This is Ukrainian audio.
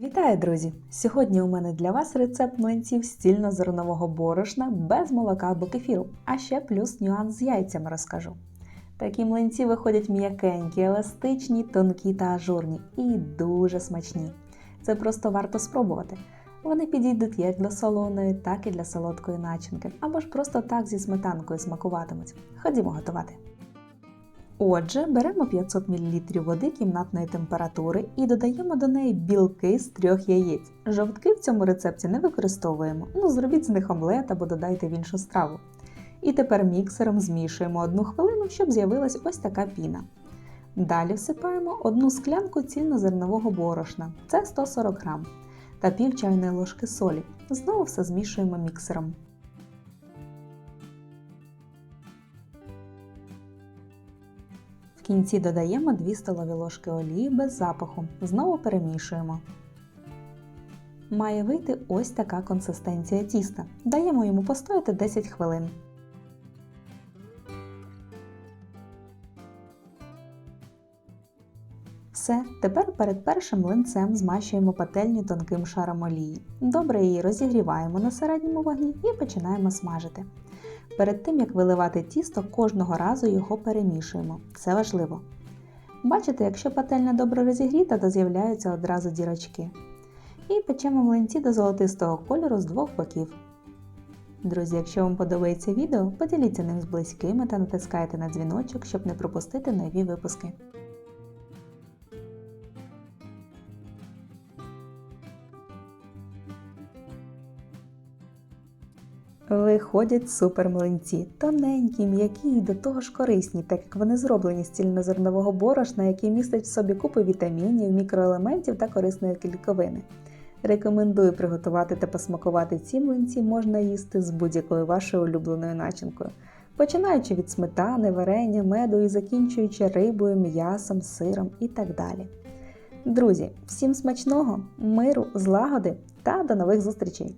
Вітаю, друзі! Сьогодні у мене для вас рецепт млинців з цільнозернового борошна без молока або кефіру, а ще плюс нюанс з яйцями розкажу. Такі млинці виходять м'якенькі, еластичні, тонкі та ажурні і дуже смачні. Це просто варто спробувати. Вони підійдуть як для солоної, так і для солодкої начинки, або ж просто так зі сметанкою смакуватимуть. Ходімо готувати. Отже, беремо 500 мл води кімнатної температури і додаємо до неї білки з трьох яєць. Жовтки в цьому рецепті не використовуємо, ну зробіть з них омлет або додайте в іншу страву. І тепер міксером змішуємо одну хвилину, щоб з'явилась ось така піна. Далі всипаємо одну склянку цільнозернового борошна, це 140 г, та пів чайної ложки солі. Знову все змішуємо міксером. В кінці додаємо 2 столові ложки олії без запаху. Знову перемішуємо. Має вийти ось така консистенція тіста. Даємо йому постояти 10 хвилин. Все, тепер перед першим млинцем змащуємо пательню тонким шаром олії. Добре її розігріваємо на середньому вогні і починаємо смажити. Перед тим як виливати тісто, кожного разу його перемішуємо. Це важливо. Бачите, якщо пательня добре розігріта, то з'являються одразу дірочки. І печемо млинці до золотистого кольору з двох боків. Друзі, якщо вам подобається відео, поділіться ним з близькими та натискайте на дзвіночок, щоб не пропустити нові випуски. Виходять супер млинці, тоненькі, м'які і до того ж корисні, так як вони зроблені з цільнозернового борошна, який містить в собі купу вітамінів, мікроелементів та корисної клітковини. Рекомендую приготувати та посмакувати ці млинці можна їсти з будь-якою вашою улюбленою начинкою, починаючи від сметани, варення, меду і закінчуючи рибою, м'ясом, сиром і так далі. Друзі, всім смачного, миру, злагоди та до нових зустрічей!